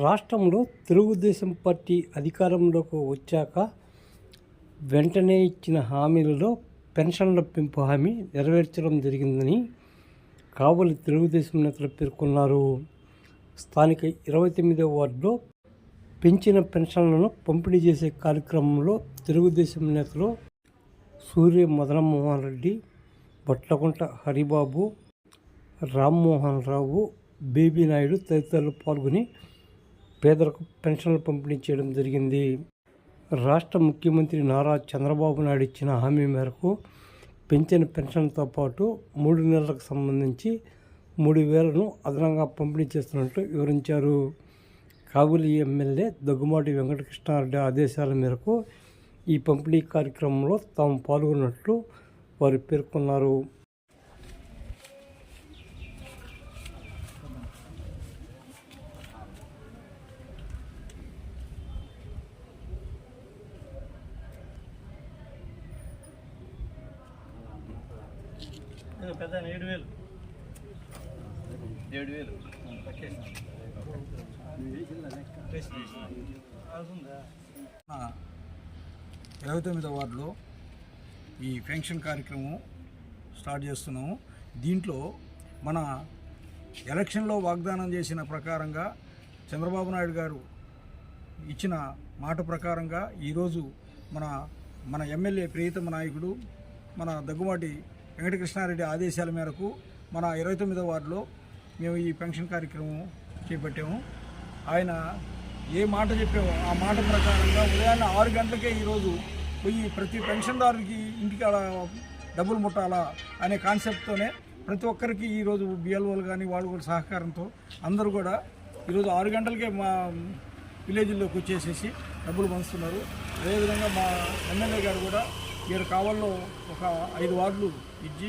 రాష్ట్రంలో తెలుగుదేశం పార్టీ అధికారంలోకి వచ్చాక వెంటనే ఇచ్చిన హామీలలో పెన్షన్ల పెంపు హామీ నెరవేర్చడం జరిగిందని కావలి తెలుగుదేశం నేతలు పేర్కొన్నారు. స్థానిక ఇరవై తొమ్మిదో వార్డులో పెంచిన పెన్షన్లను పంపిణీ చేసే కార్యక్రమంలో తెలుగుదేశం నేతలు సూర్య మదనమోహన్ రెడ్డి బట్లకుంట హరిబాబు రామ్మోహన్ రావు బేబీ నాయుడు తదితరులు పాల్గొని పేదలకు పెన్షన్లు పంపిణీ చేయడం జరిగింది. రాష్ట్ర ముఖ్యమంత్రి నారా చంద్రబాబు నాయుడు ఇచ్చిన హామీ మేరకు పెంచిన పెన్షన్తో పాటు మూడు నెలలకు సంబంధించి మూడు వేలను అదనంగా పంపిణీ చేస్తున్నట్లు వివరించారు. కాగులి ఎమ్మెల్యే దగ్గుమాటి వెంకటకృష్ణారెడ్డి ఆదేశాల మేరకు ఈ పంపిణీ కార్యక్రమంలో తాము పాల్గొన్నట్లు వారు పేర్కొన్నారు. పెద్ద ఏడు వేలు. ఏడు వేలు. ఇరవై తొమ్మిదో వార్డులో ఈ పెన్షన్ కార్యక్రమం స్టార్ట్ చేస్తున్నాము. దీంట్లో మన ఎలక్షన్లో వాగ్దానం చేసిన ప్రకారంగా చంద్రబాబు నాయుడు గారు ఇచ్చిన మాట ప్రకారంగా ఈరోజు మన మన ఎమ్మెల్యే ప్రియతమ నాయకుడు మన దగ్గుమాటి వెంకటకృష్ణారెడ్డి ఆదేశాల మేరకు మన ఇరవై తొమ్మిదో వార్డులో మేము ఈ పెన్షన్ కార్యక్రమం చేపట్టాము. ఆయన ఏ మాట చెప్పామో ఆ మాట ప్రకారంగా ఉదయాన్నే ఆరు గంటలకే ఈరోజు పోయి ప్రతి పెన్షన్దారుకి ఇంటికి అలా డబ్బులు ముట్టాలా అనే కాన్సెప్ట్తోనే ప్రతి ఒక్కరికి ఈరోజు బిఎల్ఓలు కానీ వాళ్ళు కూడా సహకారంతో అందరూ కూడా ఈరోజు ఆరు గంటలకే మా విలేజ్లోకి వచ్చేసేసి డబ్బులు పంచుతున్నారు. అదేవిధంగా మా ఎమ్మెల్యే గారు కూడా ఇక్కడ కావల్లో ఒక ఐదు వార్డులు ఇచ్చి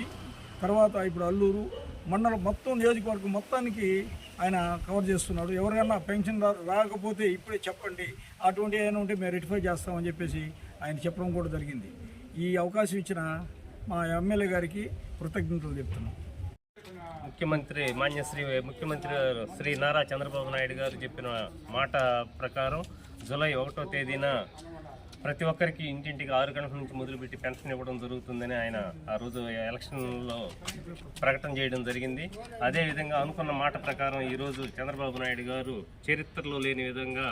తర్వాత ఇప్పుడు అల్లూరు మండలం మొత్తం నియోజకవర్గం మొత్తానికి ఆయన కవర్ చేస్తున్నాడు ఎవరికైనా పెన్షన్ రాకపోతే ఇప్పుడే చెప్పండి. అటువంటి ఏమైనా ఉంటే మేము రెటిఫై చేస్తామని చెప్పేసి ఆయన చెప్పడం కూడా జరిగింది. ఈ అవకాశం ఇచ్చిన మా ఎమ్మెల్యే గారికి కృతజ్ఞతలు చెప్తున్నాం. ముఖ్యమంత్రి మాన్యశ్రీ ముఖ్యమంత్రి గారు శ్రీ నారా చంద్రబాబు నాయుడు గారు చెప్పిన మాట ప్రకారం జూలై ఒకటో తేదీన ప్రతి ఒక్కరికి ఇంటింటికి ఆరు గంటల నుంచి మొదలుపెట్టి పెన్షన్ ఇవ్వడం జరుగుతుందని ఆయన ఆ రోజు ఎలక్షన్లో ప్రకటన చేయడం జరిగింది. అదేవిధంగా అనుకున్న మాట ప్రకారం ఈరోజు చంద్రబాబు నాయుడు గారు చరిత్రలో లేని విధంగా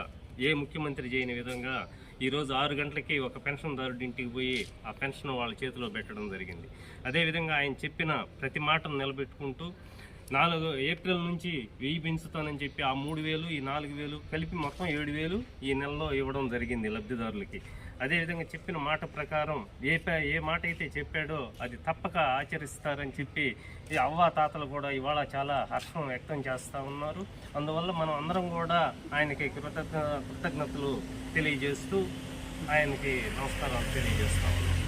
ఏ ముఖ్యమంత్రి చేయని విధంగా ఈరోజు ఆరు గంటలకి ఒక పెన్షన్దారుడి ఇంటికి పోయి ఆ పెన్షన్ వాళ్ళ చేతిలో పెట్టడం జరిగింది. అదేవిధంగా ఆయన చెప్పిన ప్రతి మాటను నిలబెట్టుకుంటూ నాలుగు ఏప్రిల్ నుంచి వెయ్యి పెంచుతానని చెప్పి ఆ మూడు వేలు ఈ నాలుగు వేలు కలిపి మొత్తం ఏడు వేలు ఈ నెలలో ఇవ్వడం జరిగింది లబ్ధిదారులకి. అదేవిధంగా చెప్పిన మాట ప్రకారం ఏ ఏ మాట అయితే చెప్పాడో అది తప్పక ఆచరిస్తారని చెప్పి ఈ అవ్వా తాతలు కూడా ఇవాళ చాలా హర్షం వ్యక్తం చేస్తూ ఉన్నారు. అందువల్ల మనం అందరం కూడా ఆయనకి కృతజ్ఞ కృతజ్ఞతలు తెలియజేస్తూ ఆయనకి నమస్కారాలు తెలియజేస్తా ఉన్నాం.